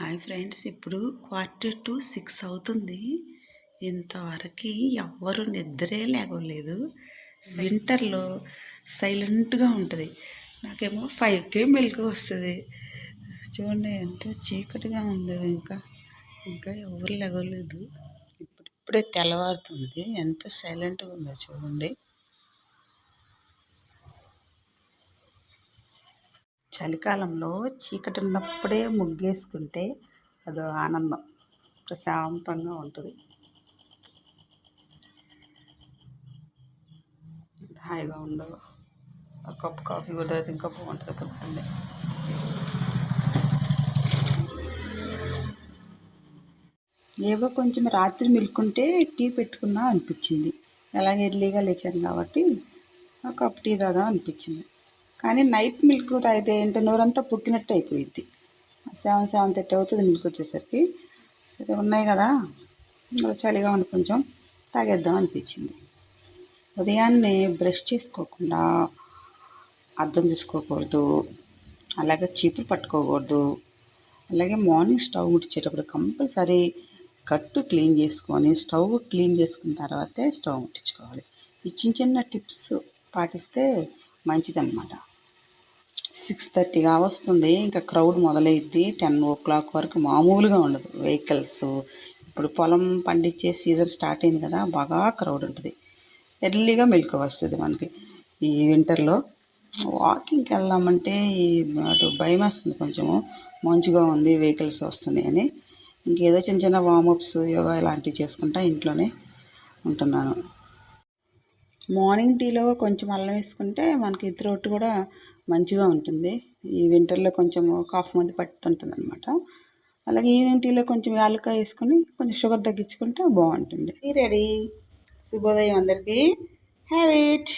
Hi friends ఇప్పుడు quarter to six అవుతుంది. ఇంతవరకు ఎవ్వరు నిద్రే లేవలేదు. వింటర్లో సైలెంట్గా ఉంటుంది. నాకేమో ఫైవ్కే మెలకు వస్తుంది. చూడండి ఎంత చీకటిగా ఉంది ఇంకా. ఇంకా ఎవరు లేవలేదు. ఇప్పుడు ఇప్పుడే తెల్లవారుతుంది. ఎంత సైలెంట్గా ఉందో చూడండి. చలికాలంలో చీకటి ఉన్నప్పుడే ముగ్గేసుకుంటే అదో ఆనందం. ప్రశాంతంగా ఉంటుంది. హాయిగా ఉండదు ఒక కప్పు కాఫీ కూడా ఇంకా బాగుంటుంది పొద్దున్నే ఏవో కొంచెం రాత్రి మిల్కుంటే టీ పెట్టుకుందాం అనిపించింది. అలాగే ఎర్లీగా లేచాను కాబట్టి ఒక కప్ టీ తాదాం అనిపించింది. కానీ నైట్ మిల్క్ తాగితే ఏంటో నోరంతా పుట్టినట్టు అయిపోయింది సెవెన్ సెవెన్ థర్టీ అవుతుంది మిల్క్ వచ్చేసరికి. సరే ఉన్నాయి కదా. చలిగా ఉంది కొంచెం. తాగేద్దాం అనిపించింది. ఉదయాన్నే బ్రష్ చేసుకోకుండా అర్థం చేసుకోకూడదు. అలాగే చీపులు పట్టుకోకూడదు. అలాగే మార్నింగ్ స్టవ్ ముట్టించేటప్పుడు కంపల్సరీ కట్టు క్లీన్ చేసుకొని స్టవ్ క్లీన్ చేసుకున్న తర్వాతే స్టవ్ ముట్టించుకోవాలి. ఈ చిన్న చిన్న టిప్స్ పాటిస్తే మంచిదన్నమాట. సిక్స్ థర్టీగా వస్తుంది. ఇంకా క్రౌడ్ మొదలైద్ది. టెన్ ఓ క్లాక్ వరకు మామూలుగా ఉండదు. వెహికల్స్ ఇప్పుడు పొలం పండించే సీజన్ స్టార్ట్ అయింది కదా బాగా క్రౌడ్ ఉంటుంది. ఎర్లీగా మెలకు వస్తుంది మనకి. ఈ వింటర్లో వాకింగ్కి వెళ్దామంటే అటు భయం వేస్తుంది కొంచెము. మంచిగా ఉంది వెహికల్స్ వస్తున్నాయి అని. ఇంకేదో చిన్న చిన్న వామప్స్ యోగా ఇలాంటివి చేసుకుంటా ఇంట్లోనే ఉంటున్నాను. మార్నింగ్ టీలో కొంచెం అల్లం వేసుకుంటే మనకి త్రోట్ కూడా మంచిగా ఉంటుంది. ఈ వింటర్లో కొంచెం కాఫ్ మంది పట్టుతుంటుంది అనమాట అలాగే ఈవినింగ్ టీలో కొంచెం యాలకాయ వేసుకొని కొంచెం షుగర్ తగ్గించుకుంటే బాగుంటుంది. రెడీ. శుభోదయం అందరికీ. Have it.